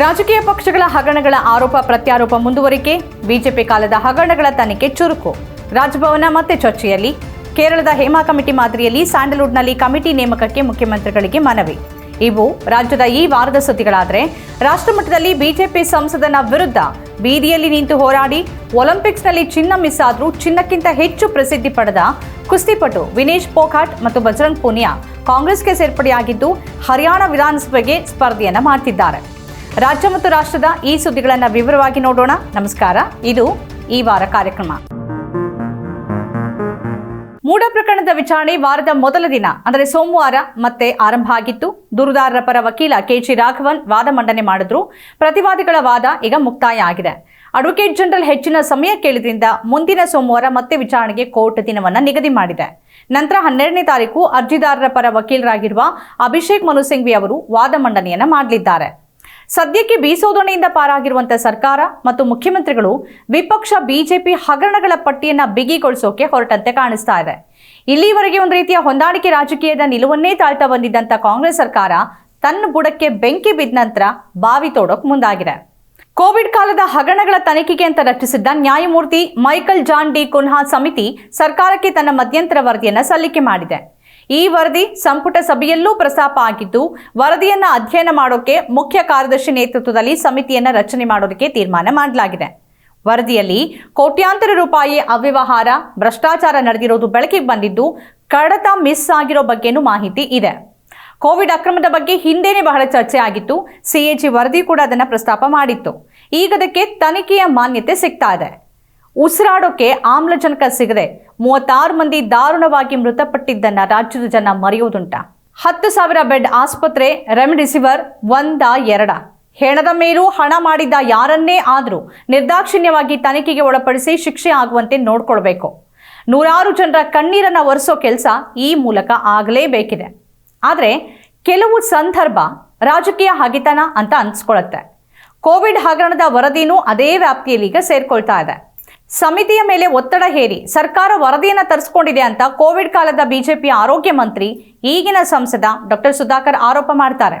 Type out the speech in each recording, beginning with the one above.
ರಾಜಕೀಯ ಪಕ್ಷಗಳ ಹಗರಣಗಳ ಆರೋಪ ಪ್ರತ್ಯಾರೋಪ ಮುಂದುವರಿಕೆ, ಬಿಜೆಪಿ ಕಾಲದ ಹಗರಣಗಳ ತನಿಖೆ ಚುರುಕು. ರಾಜಭವನ ಮತ್ತೆ ಚರ್ಚೆಯಲ್ಲಿ. ಕೇರಳದ ಹೇಮಾ ಕಮಿಟಿ ಮಾದರಿಯಲ್ಲಿ ಸ್ಯಾಂಡಲ್ವುಡ್ನಲ್ಲಿ ಕಮಿಟಿ ನೇಮಕಕ್ಕೆ ಮುಖ್ಯಮಂತ್ರಿಗಳಿಗೆ ಮನವಿ. ಇವು ರಾಜ್ಯದ ಈ ವಾರದ ಸುದ್ದಿಗಳಾದರೆ, ರಾಷ್ಟ್ರಮಟ್ಟದಲ್ಲಿ ಬಿಜೆಪಿ ಸಂಸದನ ವಿರುದ್ಧ ಬೀದಿಯಲ್ಲಿ ನಿಂತು ಹೋರಾಡಿ, ಒಲಿಂಪಿಕ್ಸ್ನಲ್ಲಿ ಚಿನ್ನ ಮಿಸ್ ಆದರೂ ಚಿನ್ನಕ್ಕಿಂತ ಹೆಚ್ಚು ಪ್ರಸಿದ್ಧಿ ಪಡೆದ ಕುಸ್ತಿಪಟು ವಿನೇಶ್ ಪೋಖಾಟ್ ಮತ್ತು ಬಜರಂಗ್ ಪೂನಿಯಾ ಕಾಂಗ್ರೆಸ್ಗೆ ಸೇರ್ಪಡೆಯಾಗಿದ್ದು, ಹರಿಯಾಣ ವಿಧಾನಸಭೆಗೆ ಸ್ಪರ್ಧೆಯನ್ನು ಮಾಡ್ತಿದ್ದಾರೆ. ರಾಜ್ಯ ಮತ್ತು ರಾಷ್ಟ್ರದ ಈ ಸುದ್ದಿಗಳನ್ನು ವಿವರವಾಗಿ ನೋಡೋಣ. ನಮಸ್ಕಾರ. ಇದು ಈ ವಾರ ಕಾರ್ಯಕ್ರಮ. ಮೂಡ ಪ್ರಕರಣದ ವಿಚಾರಣೆ ವಾರದ ಮೊದಲ ದಿನ, ಅಂದರೆ ಸೋಮವಾರ ಮತ್ತೆ ಆರಂಭ ಆಗಿತ್ತು. ದೂರುದಾರರ ಪರ ವಕೀಲ ಕೆಜಿ ರಾಘವನ್ ವಾದ ಮಂಡನೆ ಮಾಡಿದ್ರು. ಪ್ರತಿವಾದಿಗಳ ವಾದ ಈಗ ಮುಕ್ತಾಯ ಆಗಿದೆ. ಅಡ್ವೊಕೇಟ್ ಜನರಲ್ ಹೆಚ್ಚಿನ ಸಮಯ ಕೇಳಿದ್ರಿಂದ ಮುಂದಿನ ಸೋಮವಾರ ಮತ್ತೆ ವಿಚಾರಣೆಗೆ ಕೋರ್ಟ್ ದಿನವನ್ನು ನಿಗದಿ ಮಾಡಿದೆ. ನಂತರ ಹನ್ನೆರಡನೇ ತಾರೀಕು ಅರ್ಜಿದಾರರ ಪರ ವಕೀಲರಾಗಿರುವ ಅಭಿಷೇಕ್ ಮನು ಸಿಂಘ್ವಿ ಅವರು ವಾದ ಮಂಡನೆಯನ್ನ ಮಾಡಲಿದ್ದಾರೆ. ಸದ್ಯಕ್ಕೆ ಬೀಸೋದಣೆಯಿಂದ ಪಾರಾಗಿರುವಂತಹ ಸರ್ಕಾರ ಮತ್ತು ಮುಖ್ಯಮಂತ್ರಿಗಳು ವಿಪಕ್ಷ ಬಿಜೆಪಿ ಹಗರಣಗಳ ಪಟ್ಟಿಯನ್ನ ಬಿಗಿಗೊಳಿಸೋಕೆ ಹೊರಟಂತೆ ಕಾಣಿಸ್ತಾ ಇದೆ. ಇಲ್ಲಿವರೆಗೆ ಒಂದು ರೀತಿಯ ಹೊಂದಾಣಿಕೆ ರಾಜಕೀಯದ ನಿಲುವನ್ನೇ ತಾಳ್ತಾ ಬಂದಿದ್ದಂತ ಕಾಂಗ್ರೆಸ್ ಸರ್ಕಾರ ತನ್ನ ಬುಡಕ್ಕೆ ಬೆಂಕಿ ಬಿದ್ದ ನಂತರ ಬಾವಿ ತೋಡೋಕ್ ಮುಂದಾಗಿದೆ. ಕೋವಿಡ್ ಕಾಲದ ಹಗರಣಗಳ ತನಿಖೆಗೆ ಅಂತ ರಚಿಸಿದ್ದ ನ್ಯಾಯಮೂರ್ತಿ ಮೈಕಲ್ ಜಾನ್ ಡಿ ಕುನ್ಹಾ ಸಮಿತಿ ಸರ್ಕಾರಕ್ಕೆ ತನ್ನ ಮಧ್ಯಂತರ ವರದಿಯನ್ನು ಸಲ್ಲಿಕೆ ಮಾಡಿದೆ. ಈ ವರದಿ ಸಂಪುಟ ಸಭೆಯಲ್ಲೂ ಪ್ರಸ್ತಾಪ ಆಗಿದ್ದು, ವರದಿಯನ್ನ ಅಧ್ಯಯನ ಮಾಡೋಕೆ ಮುಖ್ಯ ಕಾರ್ಯದರ್ಶಿ ನೇತೃತ್ವದಲ್ಲಿ ಸಮಿತಿಯನ್ನ ರಚನೆ ಮಾಡೋದಕ್ಕೆ ತೀರ್ಮಾನ ಮಾಡಲಾಗಿದೆ. ವರದಿಯಲ್ಲಿ ಕೋಟ್ಯಾಂತರ ರೂಪಾಯಿ ಅವ್ಯವಹಾರ, ಭ್ರಷ್ಟಾಚಾರ ನಡೆದಿರೋದು ಬೆಳಕಿಗೆ ಬಂದಿದ್ದು, ಕಡತ ಮಿಸ್ ಆಗಿರೋ ಬಗ್ಗೆನೂ ಮಾಹಿತಿ ಇದೆ. ಕೋವಿಡ್ ಅಕ್ರಮದ ಬಗ್ಗೆ ಹಿಂದೇನೆ ಬಹಳ ಚರ್ಚೆ ಆಗಿತ್ತು. ಸಿಎಜಿ ವರದಿ ಕೂಡ ಅದನ್ನು ಪ್ರಸ್ತಾಪ ಮಾಡಿತ್ತು. ಈಗ ಅದಕ್ಕೆ ತನಿಖೆಯ ಮಾನ್ಯತೆ ಸಿಗ್ತಾ ಇದೆ. ಉಸಿರಾಡೋಕೆ ಆಮ್ಲಜನಕ ಸಿಗದೆ ಮೂವತ್ತಾರು ಮಂದಿ ದಾರುಣವಾಗಿ ಮೃತಪಟ್ಟಿದ್ದನ್ನ ರಾಜ್ಯದ ಜನ ಮರೆಯುವುದುಂಟ. ಹತ್ತು ಸಾವಿರ ಬೆಡ್ ಆಸ್ಪತ್ರೆ, ರೆಮಿಡಿಸಿವರ್, ಒಂದ, ಎರಡ. ಹೆಣದ ಮೇಲೂ ಹಣ ಮಾಡಿದ್ದ ಯಾರನ್ನೇ ಆದರೂ ನಿರ್ದಾಕ್ಷಿಣ್ಯವಾಗಿ ತನಿಖೆಗೆ ಒಳಪಡಿಸಿ ಶಿಕ್ಷೆ ಆಗುವಂತೆ ನೋಡ್ಕೊಳ್ಬೇಕು. ನೂರಾರು ಜನರ ಕಣ್ಣೀರನ್ನು ಒರೆಸೋ ಕೆಲಸ ಈ ಮೂಲಕ ಆಗಲೇಬೇಕಿದೆ. ಆದರೆ ಕೆಲವು ಸಂದರ್ಭ ರಾಜಕೀಯ ಹಗಿತನ ಅಂತ ಅನ್ಸ್ಕೊಳತ್ತೆ. ಕೋವಿಡ್ ಹಗರಣದ ವರದಿನೂ ಅದೇ ವ್ಯಾಪ್ತಿಯಲ್ಲಿ ಈಗ ಸೇರ್ಕೊಳ್ತಾ ಇದೆ. ಸಮಿತಿಯ ಮೇಲೆ ಒತ್ತಡ ಹೇರಿ ಸರ್ಕಾರ ವರದಿಯನ್ನು ತರಿಸ್ಕೊಂಡಿದೆ ಅಂತ ಕೋವಿಡ್ ಕಾಲದ ಬಿಜೆಪಿ ಆರೋಗ್ಯ ಮಂತ್ರಿ, ಈಗಿನ ಸಂಸದ ಡಾಕ್ಟರ್ ಸುಧಾಕರ್ ಆರೋಪ ಮಾಡ್ತಾರೆ.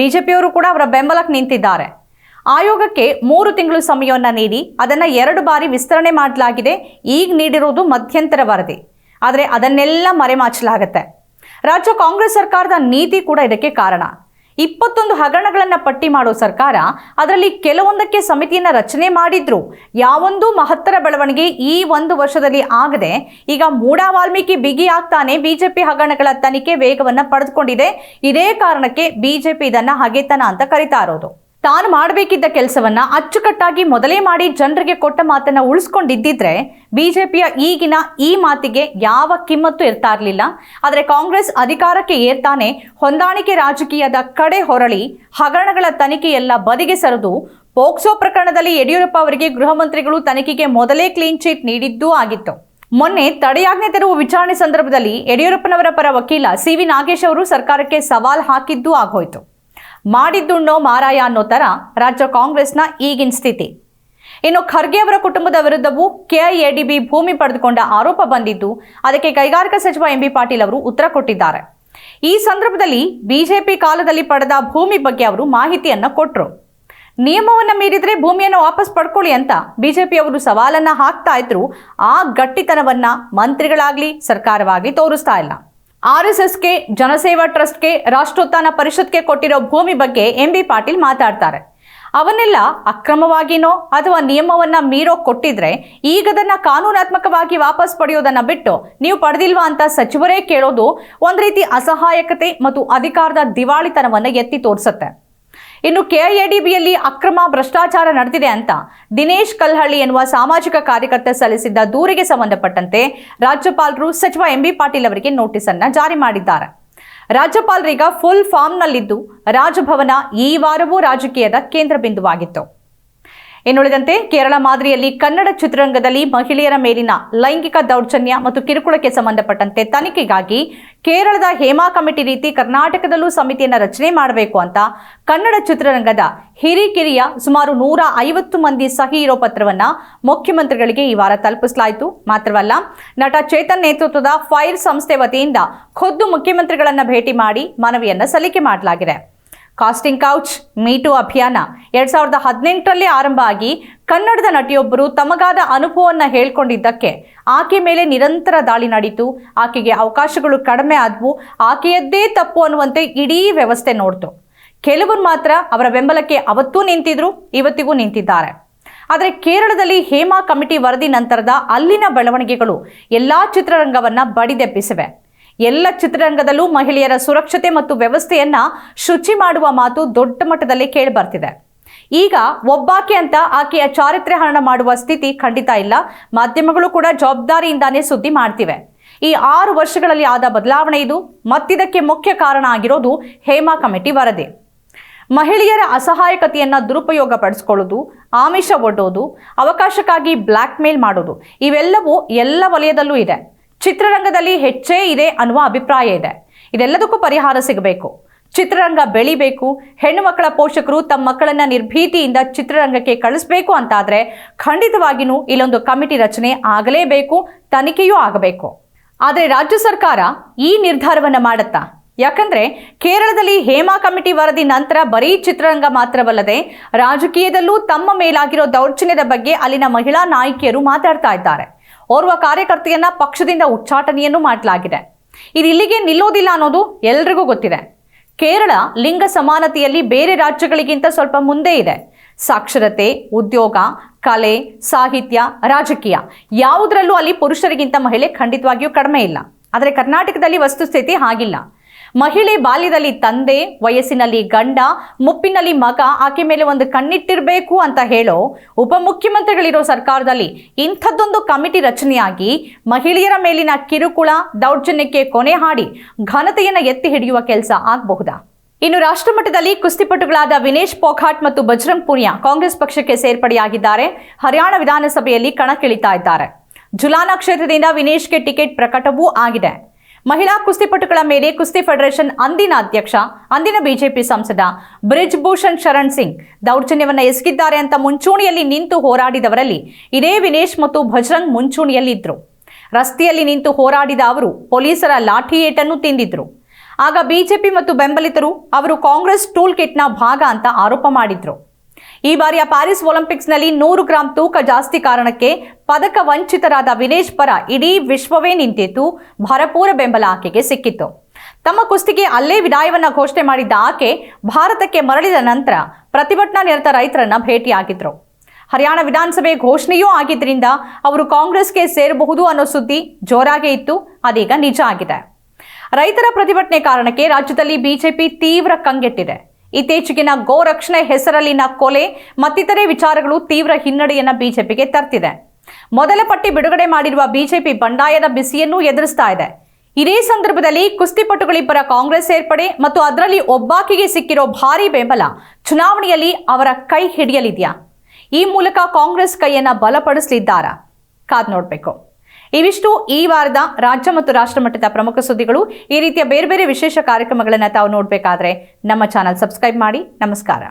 ಬಿಜೆಪಿಯವರು ಕೂಡ ಅವರ ಬೆಂಬಲಕ್ಕೆ ನಿಂತಿದ್ದಾರೆ. ಆಯೋಗಕ್ಕೆ ಮೂರು ತಿಂಗಳು ಸಮಯವನ್ನ ನೀಡಿ ಅದನ್ನು ಎರಡು ಬಾರಿ ವಿಸ್ತರಣೆ ಮಾಡಲಾಗಿದೆ. ಈಗ ನೀಡಿರುವುದು ಮಧ್ಯಂತರ ವರದಿ. ಆದರೆ ಅದನ್ನೆಲ್ಲ ಮರೆಮಾಚಲಾಗತ್ತೆ. ರಾಜ್ಯ ಕಾಂಗ್ರೆಸ್ ಸರ್ಕಾರದ ನೀತಿ ಕೂಡ ಇದಕ್ಕೆ ಕಾರಣ. ಇಪ್ಪತ್ತೊಂದು ಹಗರಣಗಳನ್ನು ಪಟ್ಟಿ ಮಾಡೋ ಸರ್ಕಾರ ಅದರಲ್ಲಿ ಕೆಲವೊಂದಕ್ಕೆ ಸಮಿತಿಯನ್ನು ರಚನೆ ಮಾಡಿದ್ರು. ಯಾವೊಂದು ಮಹತ್ತರ ಬೆಳವಣಿಗೆ ಈ ಒಂದು ವರ್ಷದಲ್ಲಿ ಆಗದೆ ಈಗ ಮೂಡಾ ವಾಲ್ಮೀಕಿ ಬಿಗಿ ಆಗ್ತಾನೆ ಬಿಜೆಪಿ ಹಗರಣಗಳ ತನಿಖೆ ವೇಗವನ್ನು ಪಡೆದುಕೊಂಡಿದೆ. ಇದೇ ಕಾರಣಕ್ಕೆ ಬಿಜೆಪಿ ಇದನ್ನ ಹಗೆತನ ಅಂತ ಕರೀತಾ ಇರೋದು. ತಾನು ಮಾಡಬೇಕಿದ್ದ ಕೆಲಸವನ್ನ ಅಚ್ಚುಕಟ್ಟಾಗಿ ಮೊದಲೇ ಮಾಡಿ ಜನರಿಗೆ ಕೊಟ್ಟ ಮಾತನ್ನ ಉಳಿಸ್ಕೊಂಡಿದ್ದಿದ್ರೆ ಬಿಜೆಪಿಯ ಈಗಿನ ಈ ಮಾತಿಗೆ ಯಾವ ಕಿಮ್ಮತ್ತು ಇರ್ತಾ ಇರಲಿಲ್ಲ. ಆದರೆ ಕಾಂಗ್ರೆಸ್ ಅಧಿಕಾರಕ್ಕೆ ಏರ್ತಾನೆ ಹೊಂದಾಣಿಕೆ ರಾಜಕೀಯದ ಕಡೆ ಹೊರಳಿ ಹಗರಣಗಳ ತನಿಖೆಯೆಲ್ಲ ಬದಿಗೆ ಸರಿದು ಪೋಕ್ಸೋ ಪ್ರಕರಣದಲ್ಲಿ ಯಡಿಯೂರಪ್ಪ ಅವರಿಗೆ ಗೃಹ ಮಂತ್ರಿಗಳು ತನಿಖೆಗೆ ಮೊದಲೇ ಕ್ಲೀನ್ ಚೀಟ್ ನೀಡಿದ್ದೂ ಆಗಿತ್ತು. ಮೊನ್ನೆ ತಡೆಯಾಜ್ಞೆ ತೆರವು ವಿಚಾರಣೆ ಸಂದರ್ಭದಲ್ಲಿ ಯಡಿಯೂರಪ್ಪನವರ ಪರ ವಕೀಲ ಸಿ ವಿ ನಾಗೇಶ್ ಅವರು ಸರ್ಕಾರಕ್ಕೆ ಸವಾಲ್ ಹಾಕಿದ್ದೂ ಆಗೋಯ್ತು. ಮಾಡಿದ್ದುಣ್ಣೋ ಮಾರಾಯ ಅನ್ನೋ ಥರ ರಾಜ್ಯ ಕಾಂಗ್ರೆಸ್ನ ಈಗಿನ ಸ್ಥಿತಿ. ಇನ್ನು ಖರ್ಗೆ ಅವರ ಕುಟುಂಬದ ವಿರುದ್ಧವೂ ಕೆಐಎಡಿಬಿ ಭೂಮಿ ಪಡೆದುಕೊಂಡ ಆರೋಪ ಬಂದಿದ್ದು, ಅದಕ್ಕೆ ಕೈಗಾರಿಕಾ ಸಚಿವ ಎಂಬಿ ಪಾಟೀಲ್ ಅವರು ಉತ್ತರ ಕೊಟ್ಟಿದ್ದಾರೆ. ಈ ಸಂದರ್ಭದಲ್ಲಿ ಬಿಜೆಪಿ ಕಾಲದಲ್ಲಿ ಪಡೆದ ಭೂಮಿ ಬಗ್ಗೆ ಅವರು ಮಾಹಿತಿಯನ್ನು ಕೊಟ್ಟರು ನಿಯಮವನ್ನು ಮೀರಿದ್ರೆ ಭೂಮಿಯನ್ನು ವಾಪಸ್ ಪಡ್ಕೊಳ್ಳಿ ಅಂತ ಬಿಜೆಪಿ ಅವರು ಸವಾಲನ್ನ ಹಾಕ್ತಾ ಇದ್ರು, ಆ ಗಟ್ಟಿತನವನ್ನ ಮಂತ್ರಿಗಳಾಗಲಿ ಸರ್ಕಾರವಾಗ್ಲಿ ತೋರಿಸ್ತಾ ಇಲ್ಲ. ಆರ್ ಎಸ್ ಎಸ್ಗೆ ಜನಸೇವಾ ಟ್ರಸ್ಟ್ಗೆ, ರಾಷ್ಟ್ರೋತ್ಥಾನ ಪರಿಷತ್ಗೆ ಕೊಟ್ಟಿರೋ ಭೂಮಿ ಬಗ್ಗೆ ಎಂ ಬಿ ಪಾಟೀಲ್ ಮಾತಾಡ್ತಾರೆ. ಅವನ್ನೆಲ್ಲ ಅಕ್ರಮವಾಗಿನೋ ಅಥವಾ ನಿಯಮವನ್ನ ಮೀರೋ ಕೊಟ್ಟಿದ್ರೆ ಈಗದನ್ನ ಕಾನೂನಾತ್ಮಕವಾಗಿ ವಾಪಸ್ ಪಡೆಯೋದನ್ನ ಬಿಟ್ಟು ನೀವು ಪಡೆದಿಲ್ವಾ ಅಂತ ಸಚಿವರೇ ಕೇಳೋದು ಒಂದ್ ರೀತಿ ಅಸಹಾಯಕತೆ ಮತ್ತು ಅಧಿಕಾರದ ದಿವಾಳಿತನವನ್ನ ಎತ್ತಿ ತೋರಿಸುತ್ತೆ. ಇನ್ನು ಕೆಐಎಡಿಬಿಯಲ್ಲಿ ಅಕ್ರಮ ಭ್ರಷ್ಟಾಚಾರ ನಡೆದಿದೆ ಅಂತ ದಿನೇಶ್ ಕಲ್ಹಳ್ಳಿ ಎನ್ನುವ ಸಾಮಾಜಿಕ ಕಾರ್ಯಕರ್ತ ಸಲ್ಲಿಸಿದ್ದ ದೂರಿಗೆ ಸಂಬಂಧಪಟ್ಟಂತೆ ರಾಜ್ಯಪಾಲರು ಸಚಿವ ಎಂಬಿ ಪಾಟೀಲ್ ಅವರಿಗೆ ನೋಟಿಸ್ ಅನ್ನ ಜಾರಿ ಮಾಡಿದ್ದಾರೆ. ರಾಜ್ಯಪಾಲರೀಗ ಫುಲ್ ಫಾರ್ಮ್ನಲ್ಲಿದ್ದು ರಾಜಭವನ ಈ ವಾರವೂ ರಾಜಕೀಯದ ಕೇಂದ್ರ ಬಿಂದುವಾಗಿತ್ತು. ಇನ್ನುಳಿದಂತೆ ಕೇರಳ ಮಾದರಿಯಲ್ಲಿ ಕನ್ನಡ ಚಿತ್ರರಂಗದಲ್ಲಿ ಮಹಿಳೆಯರ ಮೇಲಿನ ಲೈಂಗಿಕ ದೌರ್ಜನ್ಯ ಮತ್ತು ಕಿರುಕುಳಕ್ಕೆ ಸಂಬಂಧಪಟ್ಟಂತೆ ತನಿಖೆಗಾಗಿ ಕೇರಳದ ಹೇಮಾ ಕಮಿಟಿ ರೀತಿ ಕರ್ನಾಟಕದಲ್ಲೂ ಸಮಿತಿಯನ್ನು ರಚನೆ ಮಾಡಬೇಕು ಅಂತ ಕನ್ನಡ ಚಿತ್ರರಂಗದ ಹಿರಿಕಿರಿಯ ಸುಮಾರು ನೂರ ಐವತ್ತು ಮಂದಿ ಸಹಿ ಇರೋ ಪತ್ರವನ್ನು ಮುಖ್ಯಮಂತ್ರಿಗಳಿಗೆ ಈ ವಾರ ತಲುಪಿಸಲಾಯಿತು. ಮಾತ್ರವಲ್ಲ, ನಟ ಚೇತನ್ ನೇತೃತ್ವದ ಫೈರ್ ಸಂಸ್ಥೆ ವತಿಯಿಂದ ಖುದ್ದು ಮುಖ್ಯಮಂತ್ರಿಗಳನ್ನು ಭೇಟಿ ಮಾಡಿ ಮನವಿಯನ್ನು ಸಲ್ಲಿಕೆ ಮಾಡಲಾಗಿದೆ. ಕಾಸ್ಟಿಂಗ್ ಕೌಚ್ ಮೀಟು ಅಭಿಯಾನ. ಎರಡ್ ಸಾವಿರದ ಹದಿನೆಂಟರಲ್ಲಿ ಆರಂಭ ಆಗಿ ಕನ್ನಡದ ನಟಿಯೊಬ್ಬರು ತಮಗಾದ ಅನುಭವವನ್ನು ಹೇಳ್ಕೊಂಡಿದ್ದಕ್ಕೆ ಆಕೆ ಮೇಲೆ ನಿರಂತರ ದಾಳಿ ನಡೀತು. ಆಕೆಗೆ ಅವಕಾಶಗಳು ಕಡಿಮೆ ಆದವು. ಆಕೆಯದ್ದೇ ತಪ್ಪು ಅನ್ನುವಂತೆ ಇಡೀ ವ್ಯವಸ್ಥೆ ನೋಡ್ತು. ಕೆಲವರು ಮಾತ್ರ ಅವರ ಬೆಂಬಲಕ್ಕೆ ಅವತ್ತೂ ನಿಂತಿದ್ರು, ಇವತ್ತಿಗೂ ನಿಂತಿದ್ದಾರೆ. ಆದರೆ ಕೇರಳದಲ್ಲಿ ಹೇಮಾ ಕಮಿಟಿ ವರದಿ ನಂತರದ ಅಲ್ಲಿನ ಬೆಳವಣಿಗೆಗಳು ಎಲ್ಲಾ ಚಿತ್ರರಂಗವನ್ನ ಬಡಿದೆಬ್ಬಿಸಿವೆ. ಎಲ್ಲ ಚಿತ್ರರಂಗದಲ್ಲೂ ಮಹಿಳೆಯರ ಸುರಕ್ಷತೆ ಮತ್ತು ವ್ಯವಸ್ಥೆಯನ್ನ ಶುಚಿ ಮಾಡುವ ಮಾತು ದೊಡ್ಡ ಮಟ್ಟದಲ್ಲಿ ಕೇಳಿಬರ್ತಿದೆ ಈಗ ಒಬ್ಬಾಕೆ ಅಂತ ಆಕೆಯ ಚಾರಿತ್ರ್ಯ ಹರಣ ಮಾಡುವ ಸ್ಥಿತಿ ಖಂಡಿತ ಇಲ್ಲ. ಮಾಧ್ಯಮಗಳು ಕೂಡ ಜವಾಬ್ದಾರಿಯಿಂದಾನೇ ಸುದ್ದಿ ಮಾಡ್ತಿವೆ. ಈ ಆರು ವರ್ಷಗಳಲ್ಲಿ ಆದ ಬದಲಾವಣೆ ಇದು. ಮತ್ತಿದಕ್ಕೆ ಮುಖ್ಯ ಕಾರಣ ಆಗಿರೋದು ಹೇಮಾ ಕಮಿಟಿ ವರದಿ. ಮಹಿಳೆಯರ ಅಸಹಾಯಕತೆಯನ್ನು ದುರುಪಯೋಗ ಪಡಿಸ್ಕೊಳ್ಳೋದು, ಆಮಿಷ ಒಡ್ಡೋದು, ಅವಕಾಶಕ್ಕಾಗಿ ಬ್ಲ್ಯಾಕ್ ಮೇಲ್ ಮಾಡೋದು, ಇವೆಲ್ಲವೂ ಎಲ್ಲ ವಲಯದಲ್ಲೂ ಇದೆ. ಚಿತ್ರರಂಗದಲ್ಲಿ ಹೆಚ್ಚೇ ಇದೆ ಅನ್ನುವ ಅಭಿಪ್ರಾಯ ಇದೆ. ಇದೆಲ್ಲದಕ್ಕೂ ಪರಿಹಾರ ಸಿಗಬೇಕು. ಚಿತ್ರರಂಗ ಬೆಳಿಬೇಕು. ಹೆಣ್ಣು ಮಕ್ಕಳ ಪೋಷಕರು ತಮ್ಮ ಮಕ್ಕಳನ್ನ ನಿರ್ಭೀತಿಯಿಂದ ಚಿತ್ರರಂಗಕ್ಕೆ ಕಳಿಸ್ಬೇಕು ಅಂತಾದರೆ ಖಂಡಿತವಾಗಿಯೂ ಇಲ್ಲೊಂದು ಕಮಿಟಿ ರಚನೆ ಆಗಲೇಬೇಕು, ತನಿಖೆಯೂ ಆಗಬೇಕು. ಆದರೆ ರಾಜ್ಯ ಸರ್ಕಾರ ಈ ನಿರ್ಧಾರವನ್ನ ಮಾಡುತ್ತಾ? ಯಾಕಂದ್ರೆ ಕೇರಳದಲ್ಲಿ ಹೇಮಾ ಕಮಿಟಿ ವರದಿ ನಂತರ ಬರೀ ಚಿತ್ರರಂಗ ಮಾತ್ರವಲ್ಲದೆ ರಾಜಕೀಯದಲ್ಲೂ ತಮ್ಮ ಮೇಲಾಗಿರೋ ದೌರ್ಜನ್ಯದ ಬಗ್ಗೆ ಅಲ್ಲಿನ ಮಹಿಳಾ ನಾಯಕಿಯರು ಮಾತಾಡ್ತಾ ಇದ್ದಾರೆ. ಓರ್ವ ಕಾರ್ಯಕರ್ತೆಯನ್ನ ಪಕ್ಷದಿಂದ ಉಚ್ಚಾಟನೆಯನ್ನು ಮಾಡಲಾಗಿದೆ. ಇದು ಇಲ್ಲಿಗೆ ನಿಲ್ಲೋದಿಲ್ಲ ಅನ್ನೋದು ಎಲ್ರಿಗೂ ಗೊತ್ತಿದೆ. ಕೇರಳ ಲಿಂಗ ಸಮಾನತೆಯಲ್ಲಿ ಬೇರೆ ರಾಜ್ಯಗಳಿಗಿಂತ ಸ್ವಲ್ಪ ಮುಂದೆ ಇದೆ. ಸಾಕ್ಷರತೆ, ಉದ್ಯೋಗ, ಕಲೆ, ಸಾಹಿತ್ಯ, ರಾಜಕೀಯ ಯಾವುದರಲ್ಲೂ ಅಲ್ಲಿ ಪುರುಷರಿಗಿಂತ ಮಹಿಳೆ ಖಂಡಿತವಾಗಿಯೂ ಕಡಿಮೆ ಇಲ್ಲ. ಆದರೆ ಕರ್ನಾಟಕದಲ್ಲಿ ವಸ್ತುಸ್ಥಿತಿ ಹಾಗಿಲ್ಲ. ಮಹಿಳೆ ಬಾಲ್ಯದಲ್ಲಿ ತಂದೆ, ವಯಸ್ಸಿನಲ್ಲಿ ಗಂಡ, ಮುಪ್ಪಿನಲ್ಲಿ ಮಗ, ಆಕೆ ಮೇಲೆ ಒಂದು ಕಣ್ಣಿಟ್ಟಿರಬೇಕು ಅಂತ ಹೇಳೋ ಉಪಮುಖ್ಯಮಂತ್ರಿಗಳಿರೋ ಸರ್ಕಾರದಲ್ಲಿ ಇಂಥದ್ದೊಂದು ಕಮಿಟಿ ರಚನೆಯಾಗಿ ಮಹಿಳೆಯರ ಮೇಲಿನ ಕಿರುಕುಳ, ದೌರ್ಜನ್ಯಕ್ಕೆ ಕೊನೆ ಹಾಡಿ ಘನತೆಯನ್ನು ಎತ್ತಿ ಹಿಡಿಯುವ ಕೆಲಸ ಆಗಬಹುದಾ? ಇನ್ನು ರಾಷ್ಟ್ರಮಟ್ಟದಲ್ಲಿ ಕುಸ್ತಿಪಟುಗಳಾದ ವಿನೇಶ್ ಪೋಖಾಟ್ ಮತ್ತು ಬಜರಂಗ್ ಪುನಿಯಾ ಕಾಂಗ್ರೆಸ್ ಪಕ್ಷಕ್ಕೆ ಸೇರ್ಪಡೆಯಾಗಿದ್ದಾರೆ. ಹರಿಯಾಣ ವಿಧಾನಸಭೆಯಲ್ಲಿ ಕಣಕ್ಕಿಳಿತಾ ಇದ್ದಾರೆ. ಜುಲಾನಾ ಕ್ಷೇತ್ರದಿಂದ ವಿನೇಶ್ಗೆ ಟಿಕೆಟ್ ಪ್ರಕಟವೂ ಆಗಿದೆ. ಮಹಿಳಾ ಕುಸ್ತಿಪಟುಗಳ ಮೇಲೆ ಕುಸ್ತಿ ಫೆಡರೇಷನ್ ಅಂದಿನ ಅಧ್ಯಕ್ಷ, ಅಂದಿನ ಬಿಜೆಪಿ ಸಂಸದ ಬ್ರಿಜ್ ಭೂಷಣ್ ಶರಣ್ ಸಿಂಗ್ ದೌರ್ಜನ್ಯವನ್ನು ಎಸಗಿದ್ದಾರೆ ಅಂತ ಮುಂಚೂಣಿಯಲ್ಲಿ ನಿಂತು ಹೋರಾಡಿದವರಲ್ಲಿ ಇದೇ ವಿನೇಶ್ ಮತ್ತು ಭಜರಂಗ್ ಮುಂಚೂಣಿಯಲ್ಲಿದ್ದರು ರಸ್ತೆಯಲ್ಲಿ ನಿಂತು ಹೋರಾಡಿದ ಅವರು ಪೊಲೀಸರ ಲಾಠಿ ಏಟನ್ನು ತಿಂದಿದ್ರು. ಆಗ ಬಿಜೆಪಿ ಮತ್ತು ಬೆಂಬಲಿತರು ಅವರು ಕಾಂಗ್ರೆಸ್ ಟೂಲ್ ಕಿಟ್ನ ಭಾಗ ಅಂತ ಆರೋಪ ಮಾಡಿದ್ರು. ಈ ಬಾರಿಯ ಪ್ಯಾರಿಸ್ ಒಲಿಂಪಿಕ್ಸ್ನಲ್ಲಿ ನೂರು ಗ್ರಾಂ ತೂಕ ಜಾಸ್ತಿ ಕಾರಣಕ್ಕೆ ಪದಕ ವಂಚಿತರಾದ ವಿನೇಶ್ ಪರ ಇಡೀ ವಿಶ್ವವೇ ನಿಂತಿತ್ತು ಭರಪೂರ ಬೆಂಬಲ ಆಕೆಗೆ ಸಿಕ್ಕಿತ್ತು. ತಮ್ಮ ಕುಸ್ತಿಗೆ ಅಲ್ಲೇ ವಿದಾಯವನ್ನ ಘೋಷಣೆ ಮಾಡಿದ್ದ ಆಕೆ ಭಾರತಕ್ಕೆ ಮರಳಿದ ನಂತರ ಪ್ರತಿಭಟನಾ ನಿರತ ರೈತರನ್ನ ಭೇಟಿಯಾಗಿದ್ರು. ಹರಿಯಾಣ ವಿಧಾನಸಭೆ ಘೋಷಣೆಯೂ ಆಗಿದ್ದರಿಂದ ಅವರು ಕಾಂಗ್ರೆಸ್ಗೆ ಸೇರಬಹುದು ಅನ್ನೋ ಸುದ್ದಿ ಜೋರಾಗೇ ಇತ್ತು, ಅದೀಗ ನಿಜ ಆಗಿದೆ. ರೈತರ ಪ್ರತಿಭಟನೆ ಕಾರಣಕ್ಕೆ ರಾಜ್ಯದಲ್ಲಿ ಬಿಜೆಪಿ ತೀವ್ರ ಕಂಗೆಟ್ಟಿದೆ. ಇತ್ತೀಚೆಗಿನ ಗೋರಕ್ಷಣೆ ಹೆಸರಲ್ಲಿನ ಕೊಲೆ ಮತ್ತಿತರೆ ವಿಚಾರಗಳು ತೀವ್ರ ಹಿನ್ನಡೆಯನ್ನ ಬಿಜೆಪಿಗೆ ತರ್ತಿದೆ. ಮೊದಲ ಪಟ್ಟಿ ಬಿಡುಗಡೆ ಮಾಡಿರುವ ಬಿಜೆಪಿ ಬಂಡಾಯದ ಬಿಸಿಯನ್ನೂ ಎದುರಿಸ್ತಾ ಇದೆ. ಇದೇ ಸಂದರ್ಭದಲ್ಲಿ ಕುಸ್ತಿಪಟುಗಳಿಬ್ಬರ ಕಾಂಗ್ರೆಸ್ ಸೇರ್ಪಡೆ ಮತ್ತು ಅದರಲ್ಲಿ ಒಬ್ಬಾಕಿಗೆ ಸಿಕ್ಕಿರೋ ಭಾರಿ ಬೆಂಬಲ ಚುನಾವಣೆಯಲ್ಲಿ ಅವರ ಕೈ ಹಿಡಿಯಲಿದೆಯಾ? ಈ ಮೂಲಕ ಕಾಂಗ್ರೆಸ್ ಕೈಯನ್ನ ಬಲಪಡಿಸಲಿದ್ದಾರಾ? ಕಾದ್ ನೋಡ್ಬೇಕು. ಇವಿಷ್ಟು ಈ ವಾರದ ರಾಜ್ಯ ಮತ್ತು ರಾಷ್ಟ್ರ ಮಟ್ಟದ ಪ್ರಮುಖ ಸುದ್ದಿಗಳು. ಈ ರೀತಿಯ ಬೇರೆ ಬೇರೆ ವಿಶೇಷ ಕಾರ್ಯಕ್ರಮಗಳನ್ನು ತಾವು ನೋಡಬೇಕಾದ್ರೆ ನಮ್ಮ ಚಾನಲ್ ಸಬ್ಸ್ಕ್ರೈಬ್ ಮಾಡಿ. ನಮಸ್ಕಾರ.